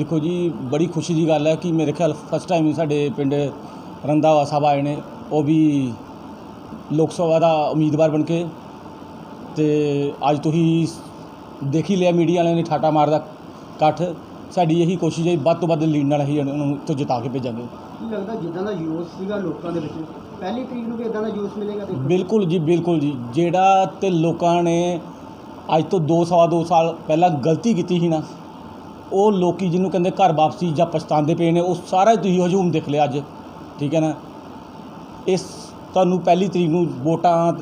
ਦੇਖੋ ਜੀ ਬੜੀ ਖੁਸ਼ੀ ਦੀ ਗੱਲ ਹੈ ਕਿ ਮੇਰੇ ਖਿਆਲ ਫਸਟ ਟਾਈਮ ਹੀ ਸਾਡੇ ਪਿੰਡ ਰੰਦਾਵਾ ਸਾਹਿਬ ਆਏ ਨੇ। ਉਹ ਵੀ ਲੋਕ ਸਭਾ ਦਾ ਉਮੀਦਵਾਰ ਬਣ ਕੇ ਤੇ ਅੱਜ ਤੁਸੀਂ ਦੇਖ ਹੀ ਲਿਆ ਮੀਡੀਆ ਵਾਲਿਆਂ ਨੇ ਠਾਟਾ ਮਾਰਦਾ ਇਕੱਠ। ਸਾਡੀ ਇਹੀ ਕੋਸ਼ਿਸ਼ ਹੈ ਵੱਧ ਤੋਂ ਵੱਧ ਲੀਡ ਨਾਲ ਅਸੀਂ ਉਹਨਾਂ ਨੂੰ ਇੱਥੋਂ ਜਿਤਾ ਕੇ ਭੇਜਾਂਗੇ। ਲੱਗਦਾ ਜਿੱਦਾਂ ਦਾ ਯੂਥ ਸੀਗਾ ਲੋਕਾਂ ਦੇ ਵਿੱਚ? ਪਹਿਲੀ ਤਰੀਕ ਨੂੰ ਵੀ ਇਦਾਂ ਦਾ ਯੂਥ ਮਿਲੇਗਾ ਦੇਖੋ। ਬਿਲਕੁਲ ਜੀ ਬਿਲਕੁਲ ਜੀ। ਜਿਹੜਾ ਤੇ ਲੋਕਾਂ ਨੇ ਅੱਜ ਤੋਂ 2 ਸਵਾ ਦੋ ਸਾਲ ਪਹਿਲਾਂ ਗਲਤੀ ਕੀਤੀ ਸੀ ਨਾ ਉਹ ਲੋਕੀ ਜਿਹਨੂੰ ਕਹਿੰਦੇ ਘਰ ਵਾਪਸੀ ਜਾਂ ਪਛਤਾਉਂਦੇ ਪਏ ਨੇ ਉਹ ਸਾਰਾ ਹੀ ਤੁਸੀਂ ਹਜੂਮ ਦੇਖ ਲਿਆ ਅੱਜ ਠੀਕ ਹੈ ਨਾ? ਇਸ ਤੁਹਾਨੂੰ ਪਹਿਲੀ ਤਰੀਕ ਨੂੰ ਵੋਟਾਂ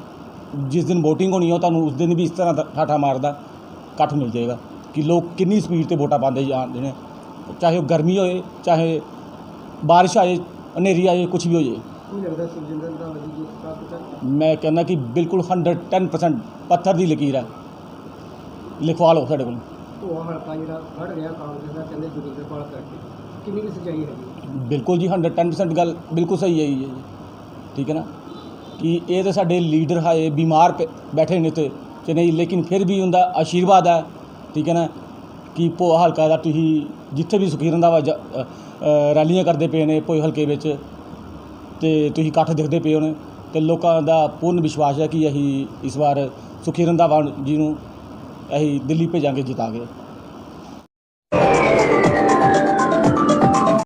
ਜਿਸ ਦਿਨ VOTING ਹੋਣੀ ਉਹ ਤੁਹਾਨੂੰ ਉਸ ਦਿਨ ਵੀ ਇਸ ਤਰ੍ਹਾਂ ਦਾ ਠਾਠਾ ਮਾਰਦਾ ਇਕੱਠ ਮਿਲ ਜਾਏਗਾ ਕਿ ਲੋਕ ਕਿੰਨੀ ਸਪੀਡ ਤੇ ਵੋਟਾਂ ਪਾਉਂਦੇ ਜਾਂਦੇ ਨੇ ਚਾਹੇ ਉਹ ਗਰਮੀ ਹੋਏ ਚਾਹੇ ਬਾਰਿਸ਼ ਆਏ ਹਨੇਰੀ ਆਏ ਕੁਝ ਵੀ ਹੋ ਜਾਏ ਮੈਂ ਕਹਿੰਦਾ ਕਿ ਬਿਲਕੁਲ 110% ਪੱਥਰ ਦੀ ਲਕੀਰ ਹੈ। ਲਿਖਵਾ ਲਓ ਸਾਡੇ ਕੋਲ। ਉਹ ਹਲਕਾ ਜਿਹੜਾ ਫੜ ਰਿਹਾ ਕਾਂਗਰਸ ਦਾ ਕਹਿੰਦੇ ਜੋਗਿੰਦਰਪਾਲ ਕਰਕੇ। ਕਿੰਨੀ ਕੀ ਸੱਚਾਈ ਹੈਗੀ? ਬਿਲਕੁਲ ਜੀ 110% ਗੱਲ ਬਿਲਕੁਲ ਸਹੀ ਹੈ ਜੀ ਇਹ। ਠੀਕ ਹੈ ਨਾ? ਕਿ ਇਹ ਤਾਂ ਸਾਡੇ ਲੀਡਰ ਹਾਏ ਬਿਮਾਰ ਪ- ਬੈਠੇ ਨੇ ਤੇ ਕਿ ਨਹੀਂ ਲੇਕਿਨ ਫਿਰ ਵੀ ਉਹਦਾ ਆਸ਼ੀਰਵਾਦ ਹੈ। ਠੀਕ ਹੈ ਨਾ? ਕਿ ਭੋਆ ਹਲਕਾ ਦਾ ਤੁਸੀਂ ਜਿੱਥੇ ਵੀ ਸੁਖੀ ਰੰਧਾਵਾ ਜ- ਅ, ਅ, ਰੈਲੀਆਂ ਕਰਦੇ ਪਏ ਨੇ ਭੋਏ ਹਲਕੇ ਵਿੱਚ ਤੇ ਤੁਸੀਂ ਇਕੱਠ ਦੇਖਦੇ ਪਏ ਹੋ ਨੇ ਤੇ ਲੋਕਾਂ ਦਾ ਪੂਰਨ ਵਿਸ਼ਵਾਸ ਹੈ ਕਿ ਅਸੀਂ ਇਸ ਵਾਰ ਸੁਖੀ ਰੰਧਾਵਾ ਜੀ ਨੂੰ ਅਸੀਂ ਦਿੱਲੀ ਭੇਜਾਂਗੇ ਜਿਤਾ ਕੇ